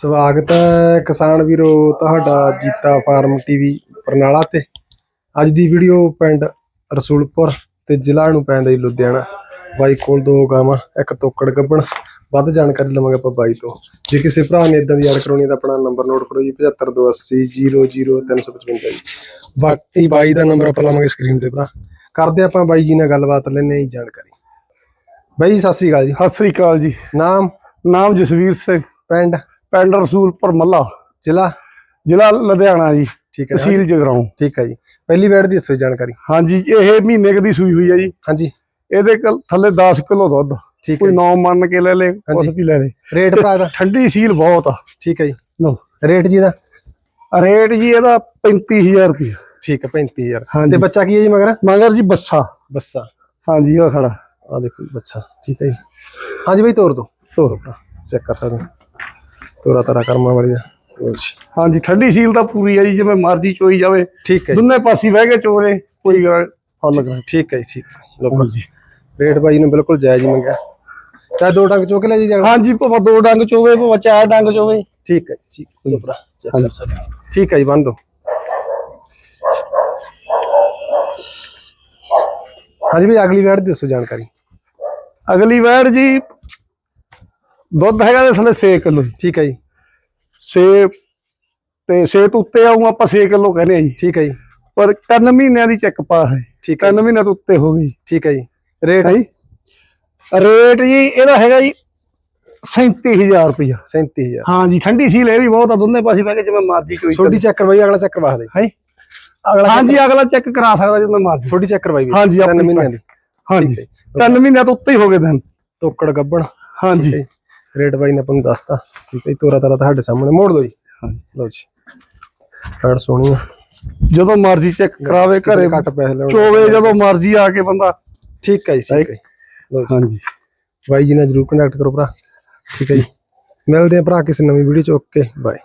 ਸਵਾਗਤ ਹੈ ਕਿਸਾਨ ਵੀਰੋ ਤੁਹਾਡਾ ਜੀਤਾ ਫਾਰਮ ਟੀਵੀ ਬਰਨਾਲਾ ਤੇ। ਅੱਜ ਦੀ ਵੀਡੀਓ ਪਿੰਡ ਰਸੂਲਪੁਰ ਤੇ ਜ਼ਿਲ੍ਹਾ ਨੂੰ ਪੈਂਦਾ ਜੀ ਲੁਧਿਆਣਾ। ਬਾਈ ਕੋਲ ਦੋ ਗਾਵਾਂ ਇੱਕ ਤੋਕੜ ਗੱਬਣ। ਵੱਧ ਜਾਣਕਾਰੀ ਲਵਾਂਗੇ ਆਪਾਂ ਬਾਈ ਤੋਂ। ਜੇ ਕਿਸੇ ਭਰਾ ਨੇ ਇਦਾਂ ਦੀ ਐਡ ਕਰਾਉਣੀ ਤਾਂ ਆਪਣਾ ਨੰਬਰ ਨੋਟ ਕਰੋ ਜੀ 7528000355 ਜੀ। ਬਾਕੀ ਬਾਈ ਦਾ ਨੰਬਰ ਆਪਾਂ ਲਵਾਂਗੇ ਸਕਰੀਨ ਤੇ ਭਰਾ। ਕਰਦੇ ਆਪਾਂ ਬਾਈ ਜੀ ਨਾਲ ਗੱਲਬਾਤ ਲੈਣੇ ਜੀ ਜਾਣਕਾਰੀ। ਬਾਈ ਜੀ, ਸਤਿ ਸ੍ਰੀ ਅਕਾਲ ਜੀ। ਸਤਿ ਸ੍ਰੀ ਅਕਾਲ ਜੀ। ਨਾਮ? ਨਾਮ ਜਸਵੀਰ ਸਿੰਘ। ਪਿੰਡ? ਪਿੰਡ ਰਸੂਲਪੁਰ ਮੱਲਾ ਜ਼ਿਲ੍ਹਾ? ਜ਼ਿਲ੍ਹਾ ਲੁਧਿਆਣਾ ਜੀ ਠੀਕ ਹੈ। ਤਹਿਸੀਲ ਜਗਰਾਉਂ। ਠੀਕ ਹੈ ਜੀ। ਪਹਿਲੀ ਵੈਡ ਦੀ ਜੀ ਜਾਣਕਾਰੀ। ਹਾਂਜੀ ਇਹ ਮਹੀਨੇ ਕੁ ਦੀ ਸੂਈ ਹੋਈ ਹੈ ਜੀ। ਹਾਂਜੀ। ਇਹਦੇ ਕੋਲ ਥੱਲੇ 10 ਕਿਲੋ ਦੁੱਧ। ਠੀਕ ਹੈ ਕੋਈ ਜੀ। ਨੌ ਮੰਨ ਕੇ ਲੈ ਲੇ ਹਾਂਜੀ। ਵੀ ਲੈ ਲੇ। ਰੇਟ ਭਰਾ ਦਾ ਠੰਡੀ ਸੀਲ ਬਹੁਤ ਆ। ਠੀਕ ਹੈ ਜੀ। ਲਓ। ਰੇਟ ਜੀ ਦਾ ਰੇਟ ਜੀ ਇਹਦਾ 35000 ਰੁਪਏ ਠੀਕ ਹੈ 35000 ਹਾਂਜੀ। ਤੇ ਬੱਚਾ ਕੀ ਹੈ ਜੀ ਮਗਰ? ਮਗਰ ਜੀ ਬੱਸਾ। ਬੱਸਾ। ਹਾਂਜੀ ਉਹ ਖੜਾ। ਆ ਦੇਖੋ ਬੱਚਾ ਠੀਕ ਹੈ ਜੀ। ਹਾਂਜੀ ਬਈ ਤੋਰ ਦੋ ਤੋਰ। ਚੈੱਕ ਕਰ ਸਕਦੇ ਹੋ। ਤੋਰਾ ਤਾਰਾ ਕਰਮਾਂ ਵਾਲੀ ਦਾ ਜੀ। ਹਾਂਜੀ ਠੰਡੀ ਸੀਲ ਤਾਂ ਪੂਰੀ ਹੈ ਜੀ ਜਿਵੇਂ ਮਰਜ਼ੀ ਚੋਈ ਜਾਵੇ। ਠੀਕ ਹੈ ਜੀ। ਦੋਨੇ ਪਾਸੇ ਬਹਿ ਕੇ ਚੋਰੇ ਕੋਈ ਗੱਲ ਫੁੱਲ ਕਰ ਠੀਕ ਹੈ ਜੀ ਠੀਕ। ਭਰਾ। ਹਾਂਜੀ। ਰੇਟ ਬਾਈ ਨੇ ਬਿਲਕੁਲ ਜਾਇਜ਼ ਮੰਗਿਆ। ਚਾਹੇ ਦੋ ਟੰਗ ਚੁੱਕ ਲੈ ਜੀ ਜਾਣਾ ਹਾਂਜੀ ਭਾਵੇਂ ਦੋ ਡੰਗ ਚੋਵੇ ਭਾਵੇਂ ਚਾਰ ਡੰਗ ਚੋਵੇ। ਠੀਕ ਹੈ ਜੀ, ਠੀਕ। ਲਓ ਭਰਾ। ਸਕਦੇ ਹੋ। ਠੀਕ ਹੈ ਜੀ ਬੰਦ ਦੋ ਹਾਂਜੀ ਬਈ ਅਗਲੀ ਦੀ ਦੱਸੋ ਜਾਣਕਾਰੀ। ਅਗਲੀ ਵਾਰ ਜੀ ਦੁੱਧ ਹੈਗਾ ਦੇ ਥੱਲੇ 6 ਕਿਲੋ ਠੀਕ ਹੈ ਜੀ। 6 ਤੇ 6 ਤੋਂ ਉੱਤੇ ਆਉਂ ਆਪਾਂ 6 ਕਿਲੋ ਕਹਿੰਦੇ ਆ ਜੀ। ਠੀਕ ਹੈ ਜੀ। ਪਰ 3 ਮਹੀਨਿਆਂ ਦੀ ਚੈੱਕ ਪਾ ਹੈ। ਠੀਕ ਹੈ 3 ਮਹੀਨਿਆਂ ਤੋਂ ਉੱਤੇ ਹੋ ਗਈ। ਠੀਕ ਹੈ ਜੀ। ਰੇਟ? ਹੈ ਜੀ। ਰੇਟ ਜੀ ਇਹਦਾ ਹੈਗਾ ਜੀ 37000 ਰੁਪਇਆ 37000 ਹਾਂ ਜੀ ਠੰਡੀ ਸੀਲ ਇਹ ਵੀ ਬਹੁਤ ਆ ਦੋਨੇ ਪਾਸੇ ਬਹਿ ਕੇ ਜਿਵੇਂ ਮਰਜ਼ੀ ਕੋਈ ਛੋਟੀ ਚੈੱਕ ਕਰਵਾਈ ਅਗਲਾ ਚੈੱਕ ਕਰਵਾ ਦੇ। ਹੈ ਅਗਲਾ ਹਾਂ ਜੀ ਅਗਲਾ ਚੈੱਕ ਕਰਾ ਸਕਦਾ ਜਿਵੇਂ ਮਰਜ਼ੀ। ਛੋਟੀ ਚੈੱਕ ਕਰਵਾਈ ਵੀ। ਹਾਂਜੀ, ਤਿੰਨ ਆਪਣੀ ਮਹੀਨਿਆਂ ਦੀ। ਹਾਂ ਜੀ। ਹੈ 3 ਮਹੀਨਿਆਂ ਤੋਂ ਉੱਤੇ ਹੀ ਹੋ ਗਏ ਦਿਨ। ਤੋਕੜ ਗੱਬਣ। ਹਾਂ ਜੀ। ਹੈ ਜੀ। ਰੇਟ ਬਾਈ ਨੇ ਆਪਾਂ ਨੂੰ ਦੱਸਤਾ ਠੀਕ ਹੈ ਜੀ, ਤੋਰਾ ਤਾਰਾ ਤੁਹਾਡੇ ਸਾਹਮਣੇ ਮੋੜ ਲਓ ਜੀ। ਹਾਂਜੀ। ਲਓ ਜੀ। ਫੜ ਸੋਹਣੀ ਆ ਜਦੋਂ ਮਰਜ਼ੀ ਚੈੱਕ ਕਰਾਵੇ ਘਰੇ ਘੱਟ ਪੈਸੇ ਲੈਣ ਚੋਵੇ ਜਦੋਂ ਮਰਜ਼ੀ ਆ ਕੇ ਬੰਦਾ। ਠੀਕ ਹੈ ਜੀ ਠੀਕ ਹੈ। ਲਓ ਜੀ। ਹਾਂ ਜੀ ਬਾਈ ਜੀ ਨਾਲ ਜਰੂਰ ਕੰਟੈਕਟ ਕਰੋ ਭਰਾ। ਠੀਕ ਹੈ ਜੀ। ਮਿਲਦੇ ਆ ਭਰਾ ਕਿਸੇ ਨਵੀਂ ਵੀਡੀਓ ਚ। Okay bye